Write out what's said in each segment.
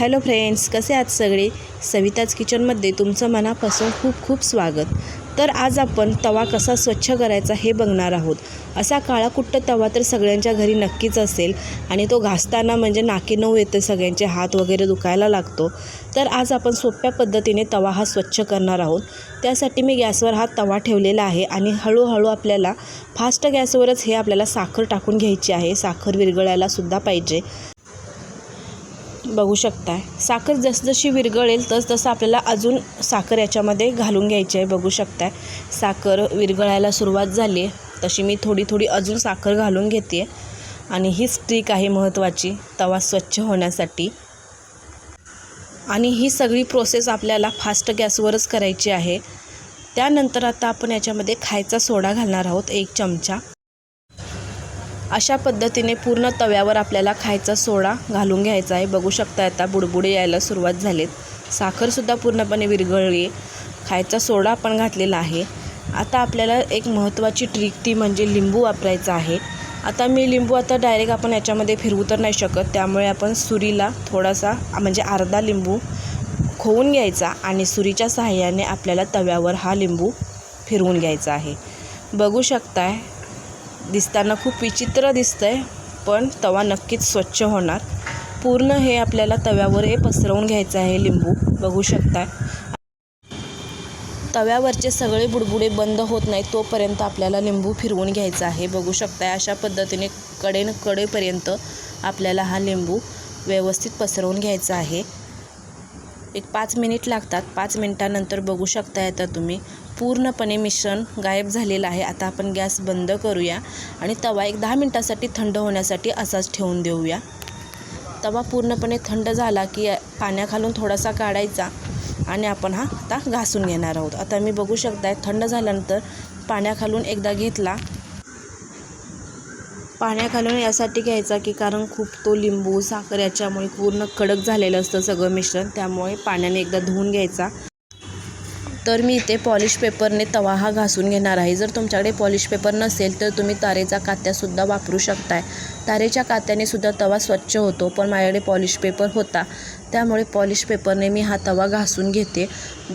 Hello friends कसे आहात सगळे? सविताज किचनमध्ये तुमचं मनापासून खूप खूप स्वागत. तर आज आपण तवा कसा स्वच्छ करायचा हे बघणार आहोत. असा काळाकुट्ट तवा तर सगळ्यांच्या घरी नक्कीच असेल आणि तो घासताना म्हणजे नाकी नऊ येते सगळ्यांचे हात वगैरे दुखायला लागतो. तर आज आपण सोप्या पद्धतीने तवा हा स्वच्छ करणार आहोत. त्यासाठी मी गॅसवर हा तवा ठेवलेला आहे आणि हळूहळू आपल्याला फास्ट गॅसवरच हे आपल्याला साखर टाकून घ्यायची आहे. साखर विरघळायलासुद्धा पाहिजे. बघू शकताय. साखर जसजशी विरघळेल तस तसं आपल्याला अजून साखर याच्यामध्ये घालून घ्यायची आहे बघू शकताय. साखर विरघळायला सुरुवात झाली आहे तशी मी थोडी थोडी अजून साखर घालून घेते आणि हीच ट्रिक आहे महत्त्वाची तवा स्वच्छ होण्यासाठी. आणि ही सगळी प्रोसेस आपल्याला फास्ट गॅसवरच करायची आहे. त्यानंतर आता आपण याच्यामध्ये खायचा सोडा घालणार आहोत एक चमचा. अशा पद्धतीने पूर्ण तव्यावर आपल्याला खायचा सोडा घालून घ्यायचा आहे. बघू शकता आता बुडबुडे यायला सुरुवात झालीत. साखरसुद्धा पूर्णपणे विरघळली. खायचा सोडा आपण घातलेला आहे. आता आपल्याला एक महत्त्वाची ट्रिक ती म्हणजे लिंबू वापरायचा आहे. आता मी लिंबू आता डायरेक्ट आपण याच्यामध्ये फिरवू तर नाही शकत. त्यामुळे आपण सुरीला थोडासा म्हणजे अर्धा लिंबू खोवून घ्यायचा आणि सुरीच्या सहाय्याने आपल्याला तव्यावर हा लिंबू फिरवून घ्यायचा आहे. बघू शकताय दिसताना खूप विचित्र दिसतंय पण तवा नक्कीच स्वच्छ होणार. पूर्ण हे आपल्याला तव्यावर हे पसरवून घ्यायचं आहे लिंबू बघू शकताय. तव्यावरचे सगळे बुडबुडे बंद होत नाही तोपर्यंत आपल्याला लिंबू फिरवून घ्यायचा आहे. बघू शकताय अशा पद्धतीने कडेन कडेपर्यंत आपल्याला हा लिंबू व्यवस्थित पसरवून घ्यायचा आहे. एक पाच मिनिट लागतात पाच मिनटानंतर बघू शकता येतं तुम्ही. पूर्णपणे मिश्रण गायब झालेलं आहे. आता आपण गॅस बंद करूया आणि तवा एक दहा मिनटासाठी थंड होण्यासाठी असाच ठेवून देऊया. तवा पूर्णपणे थंड झाला की पाण्याखालून थोडासा काढायचा आणि आपण हा आता घासून घेणार आहोत. आता मी बघू शकताय थंड झाल्यानंतर पाण्याखालून एकदा घेतला. पाण्याखालून यासाठी घ्यायचा की कारण खूप तो लिंबू साखर याच्यामुळे पूर्ण कडक झालेलं असतं सगळं मिश्रण. त्यामुळे पाण्याने एकदा धुवून घ्यायचा. तर मी इथे पॉलिश पेपरने तवा हा घासून घेणार आहे. जर तुमच्याकडे पॉलिश पेपर नसेल तर तुम्ही तारेचा कात्यासुद्धा वापरू शकताय. तारेच्या कात्याने सुद्धा तवा स्वच्छ होतो पण माझ्याकडे पॉलिश पेपर होता. त्यामुळे पॉलिश पेपरने मी हा तवा घासून घेते.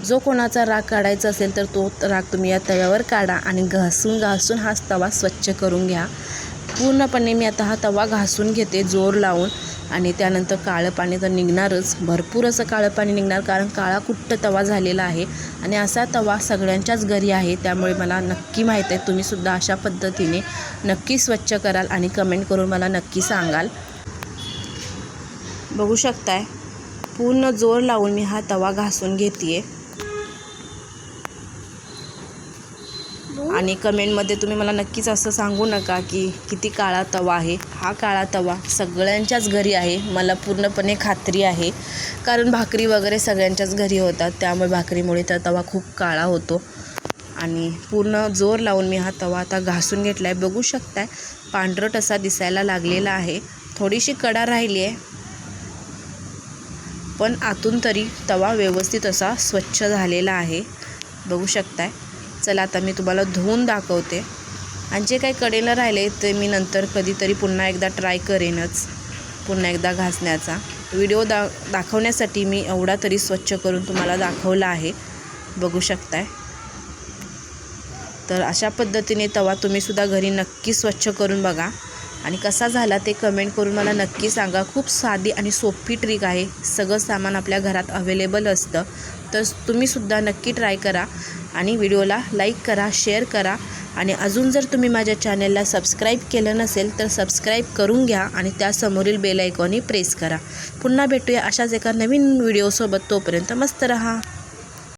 जो कोणाचा राग काढायचा असेल तर तो राग तुम्ही या तव्यावर काढा आणि घासून घासून हाच तवा स्वच्छ करून घ्या. पूर्णपणे मी आता हा तवा घासून घेते जोर लावून. आणि त्यानंतर काळं पाणी तर निघणारच. भरपूर असं काळं पाणी निघणार कारण काळा कुट्ट तवा झालेला आहे. आणि असा तवा सगळ्यांच्याच घरी आहे त्यामुळे मला नक्की माहीत आहे. तुम्हीसुद्धा अशा पद्धतीने नक्की स्वच्छ कराल आणि कमेंट करून मला नक्की सांगाल. बघू शकताय. पूर्ण जोर लावून मी हा तवा घासून घेते आणि कमेंटमध्ये तुम्ही मला नक्कीच असं सांगू नका की किती काळा तवा आहे. हा काळा तवा सगळ्यांच्याच घरी आहे. मला पूर्णपणे खात्री आहे. कारण भाकरी वगैरे सगळ्यांच्याच घरी होतात. त्यामुळे भाकरीमुळे तर तवा खूप काळा होतो. आणि पूर्ण जोर लावून मी हा तवा आता घासून घेतला आहे बघू शकताय पांढरट असा दिसायला लागलेला आहे. थोडीशी कडा राहिली आहे. पण आतून तरी तवा व्यवस्थित असा स्वच्छ झालेला आहे. बघू शकताय. चला आता मी तुम्हाला धुवून दाखवते. आणि जे काही कडेला राहिले ते मी नंतर कधीतरी पुन्हा एकदा ट्राय करेनच. पुन्हा एकदा घासण्याचा. व्हिडिओ दा दाखवण्यासाठी मी एवढा तरी स्वच्छ करून तुम्हाला दाखवला आहे. बघू शकताय. तर अशा पद्धतीने तवा तुम्हीसुद्धा घरी नक्की स्वच्छ करून बघा. आणि कसा झाला ते कमेंट करून मला नक्की सांगा. खूप साधी आणि सोपी ट्रिक आहे. सगळं सामान आपल्या घरात अवेलेबल असतं. तर तुम्हीसुद्धा नक्की ट्राय करा आणि व्हिडिओला लाईक करा शेअर करा आणि अजून जर तुम्ही माझ्या चॅनलला सबस्क्राईब केलं नसेल तर सबस्क्राईब करून घ्या आणि त्यासमोरील बेल आयकॉनही प्रेस करा. पुन्हा भेटूया अशाच एका नवीन व्हिडिओसोबत. तोपर्यंत मस्त रहा.